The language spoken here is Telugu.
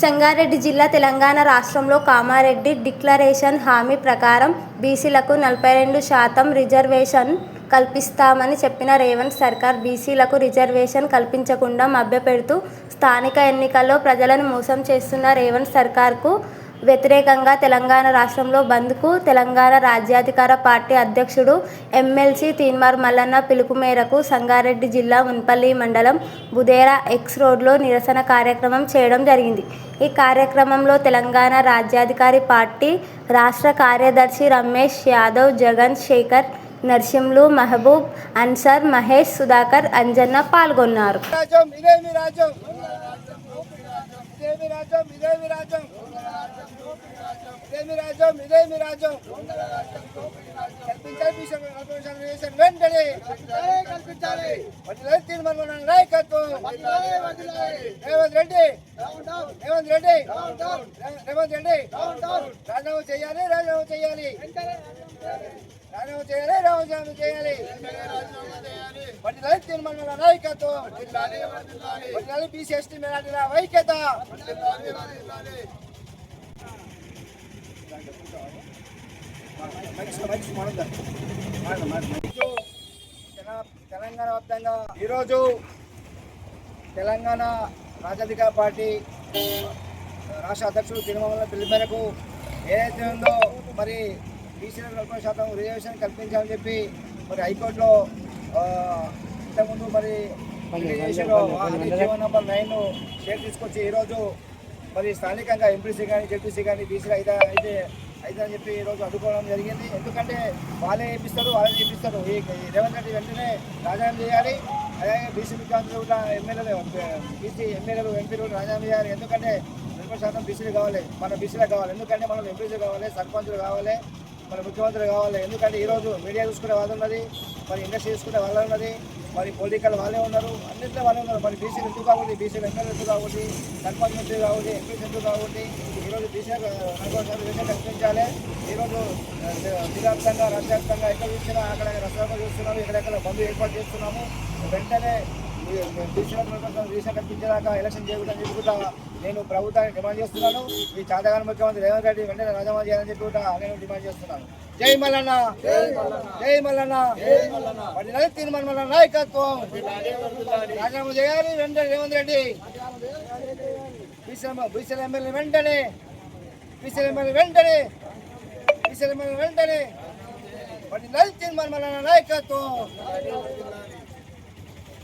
సంగారెడ్డి జిల్లా తెలంగాణ రాష్ట్రంలో కామారెడ్డి డిక్లరేషన్ హామీ ప్రకారం బీసీలకు నలభై రెండు శాతం రిజర్వేషన్ కల్పిస్తామని చెప్పిన రేవంత్ సర్కార్ బీసీలకు రిజర్వేషన్ కల్పించకుండా మభ్యపెడుతూ స్థానిక ఎన్నికల్లో ప్రజలను మోసం చేస్తున్న రేవంత్ సర్కార్కు వ్యతిరేకంగా తెలంగాణ రాష్ట్రంలో బంద్కు తెలంగాణ రాజ్యాధికార పార్టీ అధ్యక్షుడు ఎమ్మెల్సీ తీన్మార్ మల్లన్న పిలుపు మేరకు సంగారెడ్డి జిల్లా మున్పల్లి మండలం బుదేరా ఎక్స్ రోడ్లో నిరసన కార్యక్రమం చేయడం జరిగింది. ఈ కార్యక్రమంలో తెలంగాణ రాజ్యాధికారి పార్టీ రాష్ట్ర కార్యదర్శి రమేష్ యాదవ్ జగన్ శేఖర్ నర్సింలు మహబూబ్ అన్సర్ మహేష్ సుధాకర్ అంజన్న పాల్గొన్నారు. రాజ్యం ఇదేమి రాజ్యం ఇదేమి రాజ్యం ఇదేమి రాజ్యం ఇదేమి రాజ్యం ఇదేమి రాజ్యం కల్పించాలి బీసీ రిజర్వేషన్ వెంటనే కల్పించాలి వదిలేదు తీర్మానం నాయకత్వం రేవంత్ రెడ్డి రేవంత్ రెడ్డి రేవంత్ రెడ్డి రాజీనామా చేయాలి రాజీనామా చేయాలి రాజీనామా చేయాలి రాజీనామా చేయాలి వదిలేదు తీర్మానం నాయకత్వం వదిలాలి బీసీ ఎస్టీ మైనార్టీల ఐక్యత తెలంగాణ వ్యాప్తంగా ఈరోజు తెలంగాణ రాజాధికార పార్టీ రాష్ట్ర అధ్యక్షుడు తిరుమల పిలుపు మేరకు ఏదైతే ఉందో మరి బీసీలకు నలభై శాతం రిజర్వేషన్ కల్పించాలని చెప్పి మరి హైకోర్టులో ఇంతకుముందు మరి రిజర్వేషన్ నంబర్ నైన్ షేర్ తీసుకొచ్చి ఈరోజు మరి స్థానికంగా ఎంపీసీ కానీ జెడ్పీసీ కానీ బీసీలు అయితే అయితే అయితే అని చెప్పి ఈరోజు అడ్డుకోవడం జరిగింది. ఎందుకంటే వాళ్ళే చేపిస్తారు వాళ్ళే చేపిస్తారు. ఈ రేవంత్ రెడ్డి వెంటనే రాజీనామా చేయాలి. అలాగే బీసీ ముఖ్యమంత్రులు కూడా ఎమ్మెల్యేలు బీసీ ఎమ్మెల్యేలు ఎంపీలు కూడా రాజీనామా చేయాలి. ఎందుకంటే రెండు శాతం బీసీలు కావాలి. మన బీసీలకు కావాలి. ఎందుకంటే మనం ఎంపీసీ కావాలి సర్పంచులు కావాలి. మరి ముఖ్యమంత్రి కావాలి. ఎందుకంటే ఈరోజు మీడియా చూసుకునే వాళ్ళు ఉన్నది మరి ఇండస్ట్రీ చూసుకునే వాళ్ళు ఉన్నది మరి పొలిటికల్ వాళ్ళే ఉన్నారు. అన్నింటిలో వాళ్ళే ఉన్నారు. మరి బీసీలు ఎందుకు కాబట్టి? బీసీలు ఎమ్మెల్యే ఎందుకు కాబట్టి? సర్పంచ్ ఎందుకు కాబట్టి ఎంపీస్ ఎందుకు కాబట్టి? ఈరోజు బీసీ కల్పించాలి. ఈరోజు జిల్లావ్యాప్తంగా రాష్ట్రవ్యాప్తంగా ఎక్కడ చూసినా అక్కడ రసాయన చూస్తున్నాము ఎక్కడెక్కడ బంధు ఏర్పాటు చేస్తున్నాము. వెంటనే బీసీలకు కల్పించేదాకా ఎలక్షన్ చేయకూడదని చెప్పుకుంటా నేను ప్రభుత్వాన్ని డిమాండ్ చేస్తున్నాను. ఈ చాతగాని ముఖ్యమంత్రి రేవంత్ రెడ్డి వెంటనే రాజీనామా చేయాలని చెప్పుకుంటా నేను డిమాండ్ చేస్తున్నాను. జై మల్లన్న! జై మల్లన్న! పది నెలలు తీర్మానం మల్లన్న నాయకత్వం. రాజీనామా చేయాలి వెంటనే రేవంత్ రెడ్డి. బీసీల ఎమ్మెల్యే వెంటనే. బీసీల ఎమ్మెల్యే వెంటనే. బీసీల ఎమ్మెల్యే వెంటనే. పది నెలలు తీర్మానం మల్లన్న నాయకత్వం.